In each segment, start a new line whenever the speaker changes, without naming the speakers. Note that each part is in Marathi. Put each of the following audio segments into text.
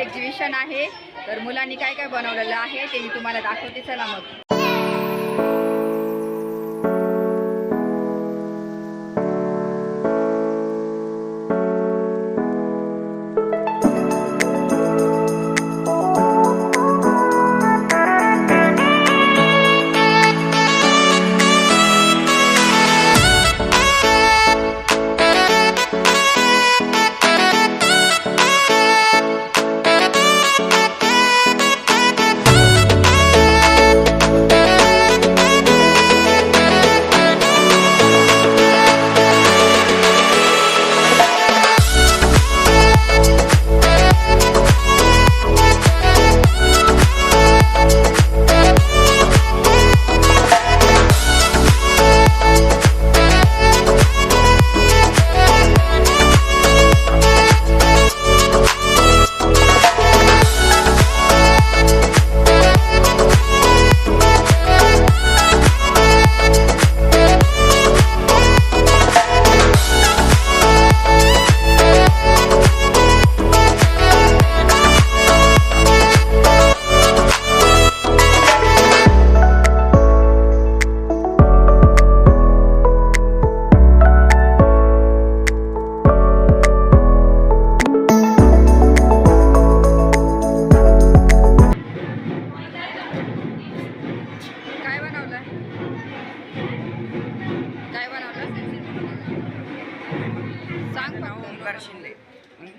एक्झिबिशन आहे. तर मुलांनी काय काय बनवलेलं आहे ते मी तुम्हाला दाखवते. चला मग.
नाव शिंदे. मी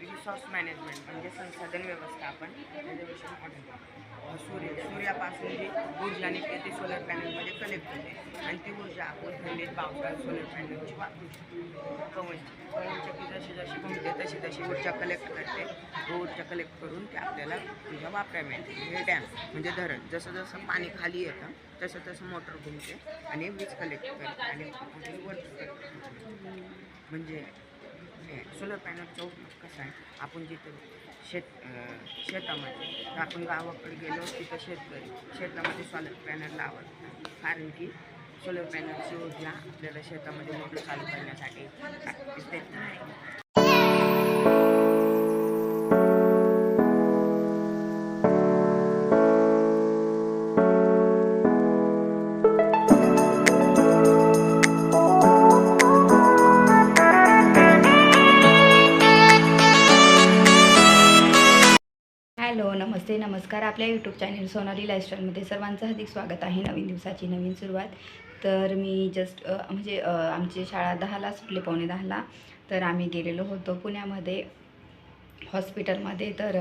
रिसोर्स मॅनेजमेंट म्हणजे संसाधन व्यवस्थापन म्हणजे त्याच्याविषयी सूर्य सूर्यापासून जी ऊर्जा निघते ती सोलर पॅनलमध्ये कलेक्ट होते. आणि ती ऊर्जा आपण थंडीत पावसाळ्यात सोलर पॅनलची वापरू शकतो. पवनची पवनचक्की जशी जशी घुमते तशी तशी ऊर्जा कलेक्ट करते. ऊर्जा कलेक्ट करून ते आपल्याला ऊर्जा वापरायला मिळते. हे डॅम म्हणजे धरण. जसं जसं पाणी खाली येतं तसं तसं मोटर घुमते आणि वीज कलेक्ट करते आणि आपली म्हणजे म्हणजे सोलर पॅनलचा उपयोग कसा आहे आपण जिथं शेत शेतामध्ये तर आपण गावाकडे गेलो तिथं शेतकरी शेतामध्ये सोलर पॅनल लावत नाही. कारण की सोलर पॅनलची योजना आपल्याला शेतामध्ये मोटर चालू करण्यासाठी
नमस्कार आपल्या यूट्यूब चॅनल सोनाली लाईफस्टाईलमध्ये सर्वांचं हार्दिक स्वागत आहे. नवीन दिवसाची नवीन सुरुवात. तर मी जस्ट म्हणजे आमची शाळा दहाला सुटली पावणे दहाला. तर आम्ही गेलेलो होतो पुण्यामध्ये हॉस्पिटलमध्ये तर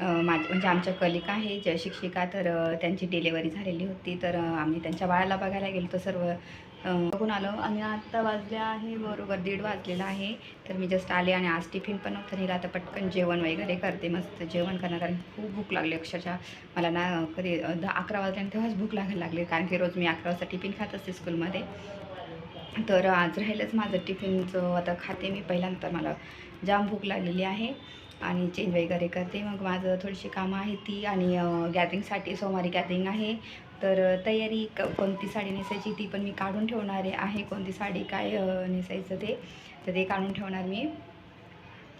माझ म्हणजे आमच्या कलिका आहे ज्या शिक्षिका तर त्यांची डिलेवरी झालेली होती. तर आम्ही त्यांच्या बाळाला बघायला गेलो तर सर्व बघून आलो. आणि आत्ता वाजले आहे बरोबर दीड वाजलेला आहे. तर मी जस्ट आले आणि आज टिफिन पण नव्हतं निघा आता पटकन जेवण वगैरे करते मस्त जेवण करणार. कारण खूप भूक लागली अक्षरशः. मला ना कधी दहा अकरा वाजले आणि तेव्हाच भूक लागायला लागली. कारण की रोज मी अकरा वाजता टिफिन खात असते स्कूलमध्ये तर आज राहिलंच माझं टिफिनचं आता खाते मी पहिल्यांदा. मला जाम भूक लागलेली आहे. आणि चेंज वगैरे करते. मग माझं थोडीशी कामं आहे ती. आणि गॅदरिंगसाठी सोमवारी गॅदरिंग आहे. तर तयारी क कोणती साडी नेसायची ती पण मी काढून ठेवणार आहे. कोणती साडी काय नेसायचं ते तर ते काढून ठेवणार मी.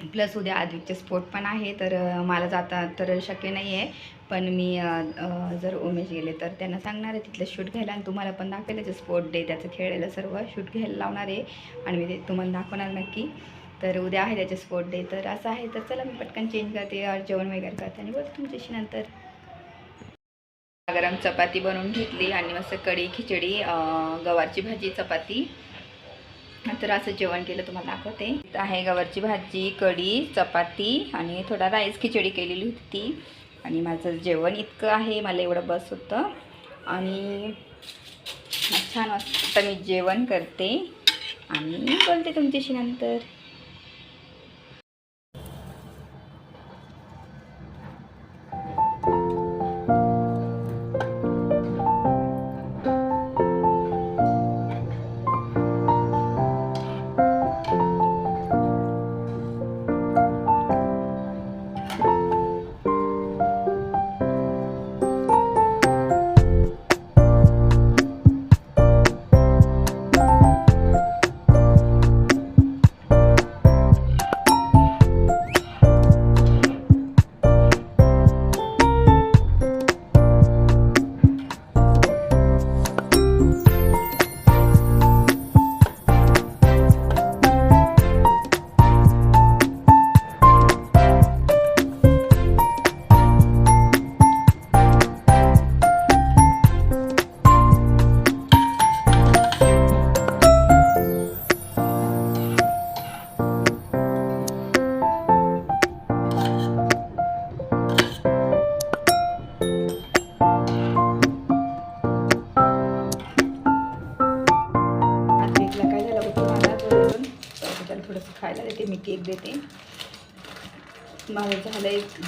प्लस उद्या आदित्य स्पोर्ट पण आहे तर मला जाता तर शक्य नाही आहे पण मी जर उमेश गेले तर त्यांना सांगणार आहे तिथलं शूट घ्यायला आणि तुम्हाला पण दाखवेल त्याचं स्पोर्ट डे त्याचं खेळलेलं सर्व शूट घ्यायला लावणार आहे. आणि मी ते तुम्हाला दाखवणार नक्की. तर उद्या आहे त्याचे स्पोर्ट डे तर असं आहे. तर चला मी पटकन चेंज करते जेवण वगैरे करते आणि बोलते तुमच्याशी नंतर. गरम चपाती बनवून घेतली आणि मस्त कढी खिचडी गवारची भाजी चपाती. तर असं जेवण केलं तुम्हाला दाखवते. आहे गवारची भाजी कढी चपाती आणि थोडा राईस खिचडी केलेली होती ती. आणि माझं जेवण इतकं आहे मला एवढं बस होतं. आणि छान वाजता मी जेवण करते. आणि बोलते तुमच्याशी नंतर.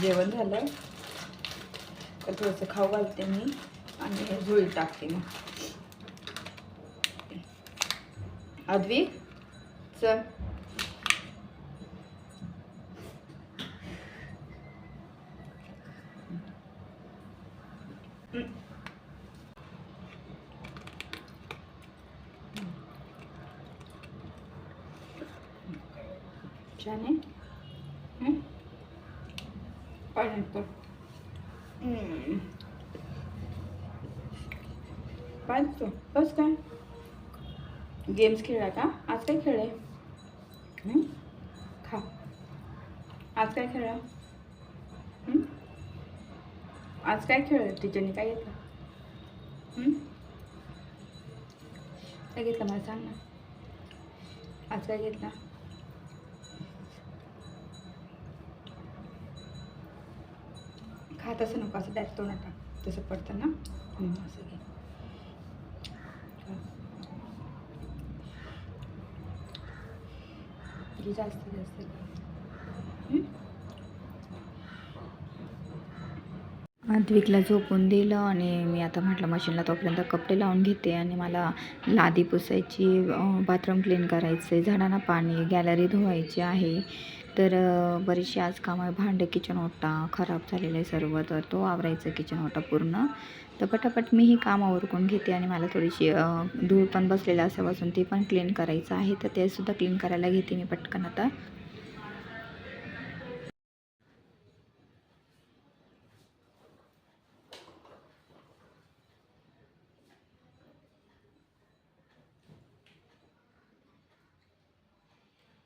जेवण झालं. तर थोडंसं खाऊ घालते मी आणि हे झुळी टाकते मग अद्वी चल छान आहे हं? पाण्यात हम्म. पाच तू. बस काय? गेम्स खेळला का? आज काय खेळ आहे? खा. आज काय खेळा आज काय खेळलं टीचरने काय घेतलं? काय घेतलं मला सांग ना. आज काय घेतला? खात असं नको. असं डायरेक्ट तोंड टाक. तसं पडतं ना? असं घे. घे जास्त झोपून दिलं आणि मी आता म्हटलं मशीनला तोपर्यंत कपडे लावून घेते आणि मला लादी पुसायची बाथरूम क्लीन करायचं आहे झाडांना पाणी गॅलरी धुवायची आहे. तर बरीचशी आज कामं आहे भांडे किचन ओटा खराब झालेलं आहे सर्व तर तो आवरायचं किचन ओटा पूर्ण. तर पटापट मी ही कामं ओरकून घेते आणि मला थोडीशी धूळ पण बसलेलं असापासून ते पण क्लीन करायचं आहे. तर ते सुद्धा क्लीन करायला घेते मी पटकन आता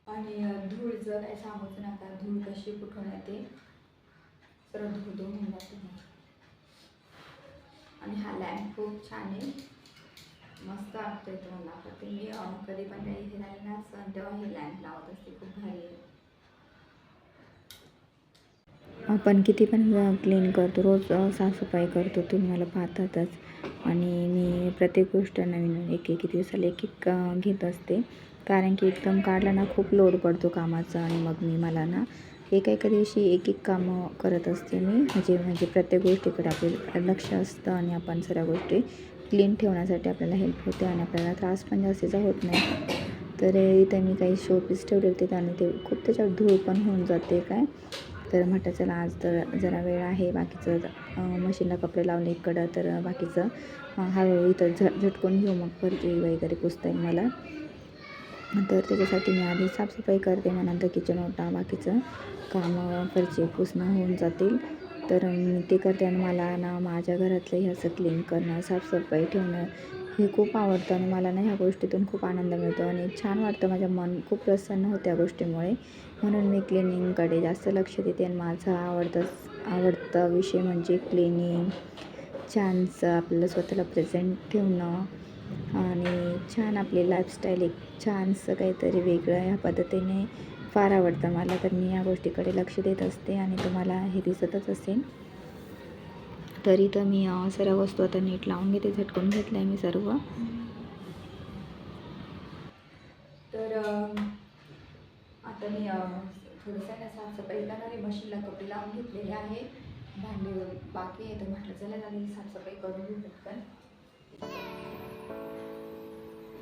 आणि अ, धूळचं काय सांगूच नका धूळ कशी कुठून येते? सर्व धूळ धुवून आणि हा लॅम्प खूप छान आहे. मस्त वाटतोय तुम्हाला मला. मी कधी पण काही हे राहिले ना सण तेव्हा हे लॅम्प लावत असते. खूप भारी आहे. आपण किती पण क्लीन करतो रोज साफसफाई करतो तुम्ही मला पाहतातच. आणि मी प्रत्येक गोष्ट नवीन एक एक दिवसाला एक एक घेत असते. कारण की एकदम काढला ना खूप लोड पडतो कामाचा. आणि मग मी मला ना एका एका दिवशी एक एक कामं करत असते मी. म्हणजे म्हणजे प्रत्येक गोष्टीकडे आपले लक्ष असतं आणि आपण सर्व गोष्टी क्लीन ठेवण्यासाठी आपल्याला हेल्प होते आणि आपल्याला त्रास पण जास्तीचा होत नाही. तर इथं मी काही शोपीस ठेवले होते आणि ते खूप त्याच्यावर धूळ पण होऊन जाते काय. तर म्हटलं चला आज तर जरा वेळ आहे बाकीचं मशीनला कपडे लावले इकडं तर बाकीचं हळूहळू इथं झ झटकून घेऊ मग परत वगैरे पुसता येईल मला. तर त्याच्यासाठी मी आधी साफसफाई करते मग नंतर किचन ओटा बाकीचं कामं फरचे पुसणं होऊन जातील. तर मी ते करते आणि मला ना माझ्या घरातलं हे असं क्लीन करणं साफसफाई ठेवणं हे खूप आवडतं आणि मला ना ह्या गोष्टीतून खूप आनंद मिळतो आणि छान वाटतं माझं मन खूप प्रसन्न होतं या गोष्टीमुळे. म्हणून मी क्लिनिंगकडे जास्त लक्ष देते आणि माझा आवडता आवडता विषय म्हणजे क्लिनिंग छानसं आपल्याला स्वतःला प्रेझेंट ठेवणं. आणि छान आपली लाईफस्टाईल एक छानसं काहीतरी वेगळं ह्या पद्धतीने फार आवडतं मला. तर मी या गोष्टीकडे लक्ष देत असते आणि तुम्हाला हे दिसतच असेल. तरी तर मी सर्व वस्तू आता नीट लावून घेते. झटकून घेतलं आहे मी सर्व. तर आता मी थोडंसं ना साफसफाई करणारी मशीनला कपडे लावून घेतलेले आहे. भांडी बाकी आहे. तर म्हटलं चला झाली साफसफाई करून घेऊ पटकन.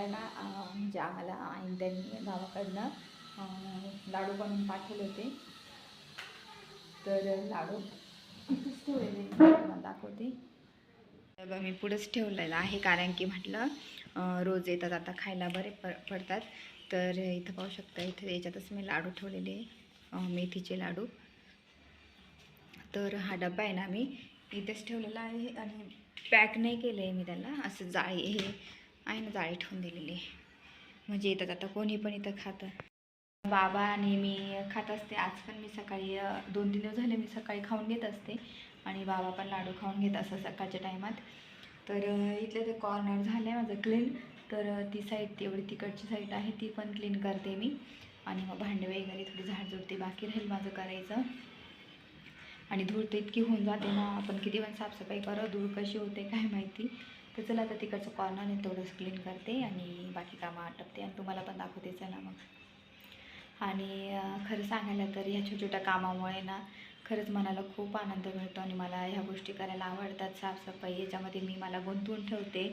आणि म्हणजे आम्हाला आईन त्यांनी गावाकडनं लाडू बनवून पाठवले होते. तर लाडू इथंच ठेवलेले तुम्हाला दाखवते. तर मी पुढंच ठेवलेलं आहे कारण की म्हटलं रोज येतात आता खायला बरे प पडतात. तर इथं पाहू शकता इथं याच्यातच मी लाडू ठेवलेले मेथीचे लाडू. तर हा डबा आहे ना मी इथेच ठेवलेला आहे आणि पॅक नाही केलं आहे मी त्याला असं जाळी हे आहे ना जाळी ठेवून दिलेली म्हणजे येतात आता कोणी पण इथं खातं. बाबा आणि मी खात असते. आज पण मी सकाळी दोन तीन दिवस झाले मी सकाळी खाऊन घेत असते. आणि बाबा पण लाडू खाऊन घेत असं सकाळच्या टायमात. तर इथलं ते कॉर्नर झालं आहे माझं क्लीन तर ती साईड तेवढी तिकडची साईड आहे ती पण क्लीन करते मी. आणि मग भांडे वगैरे थोडी झाडझुडते बाकी राहील माझं करायचं. आणि धूळ तर इतकी होऊन जाते ना आपण किती पण साफसफाई करत धूळ कशी होते काय माहिती. तर चला आता तिकडचं कॉर्नर आणि तेवढंच क्लीन करते आणि बाकी कामं आटपते आणि तुम्हाला पण दाखवते. चला मग. आणि खरं सांगायला तर ह्या छोट्या छोट्या कामामुळे ना खरंच मनाला खूप आनंद मिळतो आणि मला ह्या गोष्टी करायला आवडतात साफसफाई. याच्यामध्ये मी मला गुंतवून ठेवते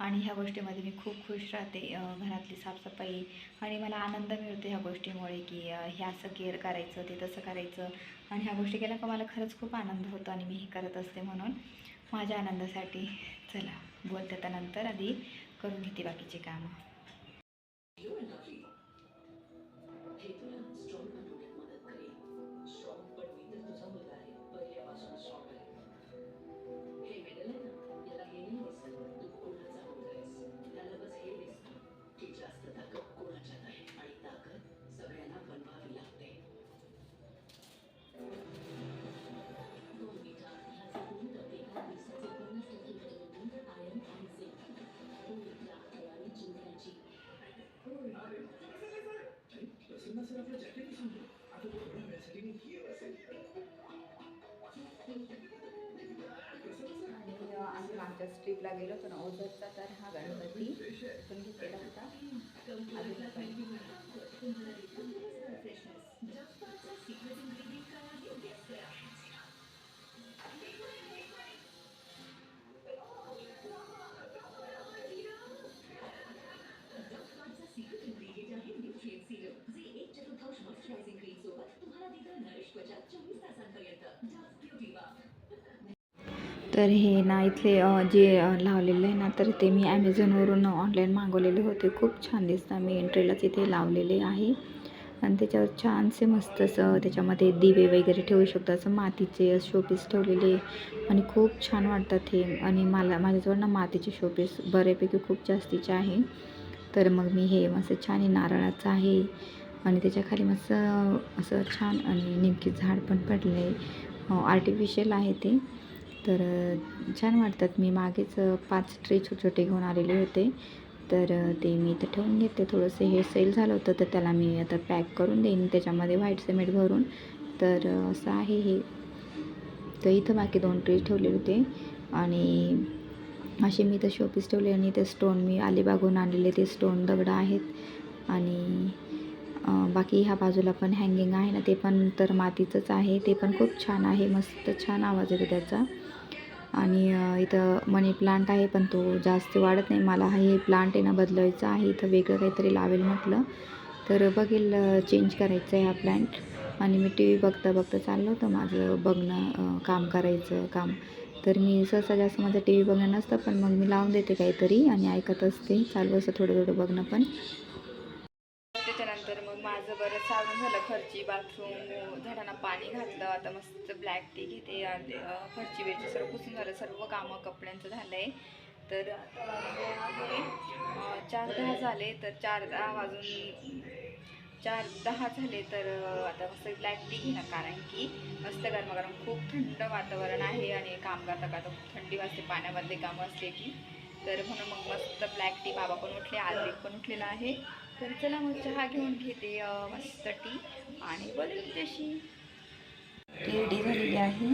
आणि ह्या गोष्टीमध्ये मी खूप खुश राहते घरातली साफसफाई. आणि मला आनंद मिळतो ह्या गोष्टीमुळे की हे असं केअर करायचं ते तसं करायचं. आणि ह्या गोष्टी केल्या का मला खरंच खूप आनंद होतो आणि मी हे करत असते म्हणून माझ्या आनंदासाठी. चला. बोलते त्यानंतर नंतर आधी करून घेते बाकीचे कामं. गेलो होतो ना ओझरचा तर हा गणपती तर हे ना इथले जे लावलेलं आहे ना तर ते मी ॲमेझॉनवरून ऑनलाईन मागवलेले होते. खूप छान दिसतं. मी एंट्रीलाच इथे लावलेले आहे. आणि त्याच्यावर छानसे मस्त असं त्याच्यामध्ये दिवे वगैरे ठेवू शकतो. असं मातीचे शोपीस ठेवलेले. आणि खूप छान वाटतात हे. आणि मला माझ्याजवळ ना मातीचे शोपीस बऱ्यापैकी खूप जास्तीचे आहे. तर मग मी हे मस्त छान हे नारळाचं आहे. आणि त्याच्याखाली मस्त असं छान आणि नेमकी झाड पण पडलं आहे आर्टिफिशियल आहे ते. तर छान वाटतात. मी मागेच पाच ट्रे छोटे छोटे घेऊन आलेले होते. तर ते मी इथं ठेवून घेते. थोडंसं हे सेल झालं होतं तर त्याला मी आता पॅक करून देईन. त्याच्यामध्ये व्हाईट सिमेंट भरून. तर असं आहे हे. तर इथं बाकी दोन ट्रे ठेवलेले होते. आणि असे मी इथं शोपीस ठेवले आणि ते स्टोन मी अलिबागहून आणलेले ते स्टोन दगडं आहेत. आणि बाकी ह्या बाजूला पण हँगिंग आहे ना ते पण तर मातीचंच आहे. ते पण खूप छान आहे. मस्त छान आवाज येतो त्याचा. आणि इथं मनी प्लांट आहे पण तो जास्त वाढत नाही. मला हे प्लांट आहे ना बदलायचं आहे इथं वेगळं काहीतरी लावेल म्हटलं. तर बघेल चेंज करायचं आहे हा प्लांट आणि मी टी व्ही बघता बघता चाललं होतं माझं बघणं काम करायचं काम. तर मी सहसा जास्त माझं टी व्ही बघणं नसतं पण मग मी लावून देते काहीतरी आणि ऐकत असते. चालू असतं थोडं थोडं बघणं पण. माझं बरं सावरून झालं खर्ची बाथरूम झाडांना पाणी घातलं आता मस्त ब्लॅक टी घेते खर्ची अं, फरची सर्व पुसून झालं सर्व कामं कपड्यांचं झालं आहे तर चार दहा झाले तर चार दहा वाजून चार दहा झाले तर आता मस्त ब्लॅक टी घेणार कारण की मस्त गरमागरम खूप थंड वातावरण आहे आणि काम करता करता खूप थंडी वाजते पाण्यामधले कामं असले की. तर म्हणून मग मस्त ब्लॅक टी बाबा पण उठले आदिक पण उठलेला आहे. तर चला मग चहा घेऊन घेते मस्त टी आणि बोलते तुझ्याशी रेडी झालेली आहे.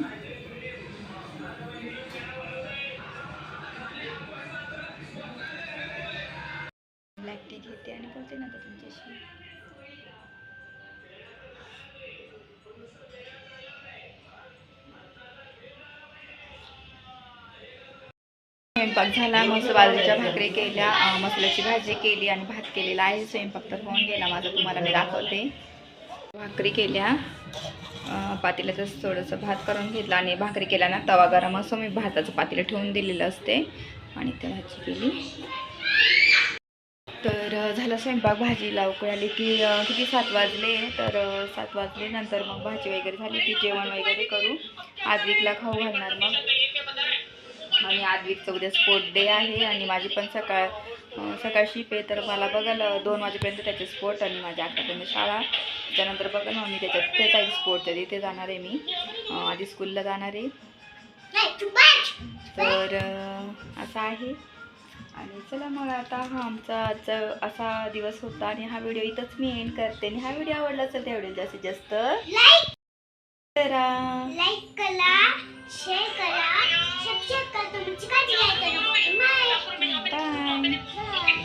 ब्लॅक टी घेते आणि बोलते ना तुमच्याशी. स्वयंपाक झाला मस्त बाजरीच्या भाकरी केल्या मसाल्याची भाजी केली आणि भात केलेला आहे. स्वयंपाक तर होऊन गेला माझा तुम्हाला मी दाखवते. भाकरी केल्या पातेल्याचं पातेल्यातच थोडंसं भात करून घेतला आणि भाकरी केल्या ना तवा गरम असो मी भाताचं पातेलं ठेवून दिलेलं असते आणि त्या भाजी केली. तर झालं स्वयंपाक भाजीला उकळी आली की किती सात वाजले? तर सात वाजले नंतर मग भाजी वगैरे झाली की जेवण वगैरे करू. आद्विकला खाऊ घालणार मग. आणि आद्विकचं उद्या स्पोर्ट डे आहे आणि माझी पण सकाळ सकाळी शिप आहे तर मला बघाल दोन वाजेपर्यंत त्याचे स्पोर्ट आणि माझ्या अकरापर्यंत शाळा. त्याच्यानंतर बघाल मग मी त्याच्यात तिथेच आहे स्पोर्टच्या तिथे जाणार आहे मी. आधी स्कूलला जाणार आहे. तर असं आहे. आणि चला मग आता हा आमचा आजचा असा दिवस होता आणि हा व्हिडिओ इथंच मी एंड करते. आणि हा व्हिडिओ आवडला असेल त्या व्हिडिओ जास्तीत जास्त करा.
लाईक करा. शेअर करा सबस्क्राईब करा तुमची काळजी घ्यायला
बाय
नको. Bye.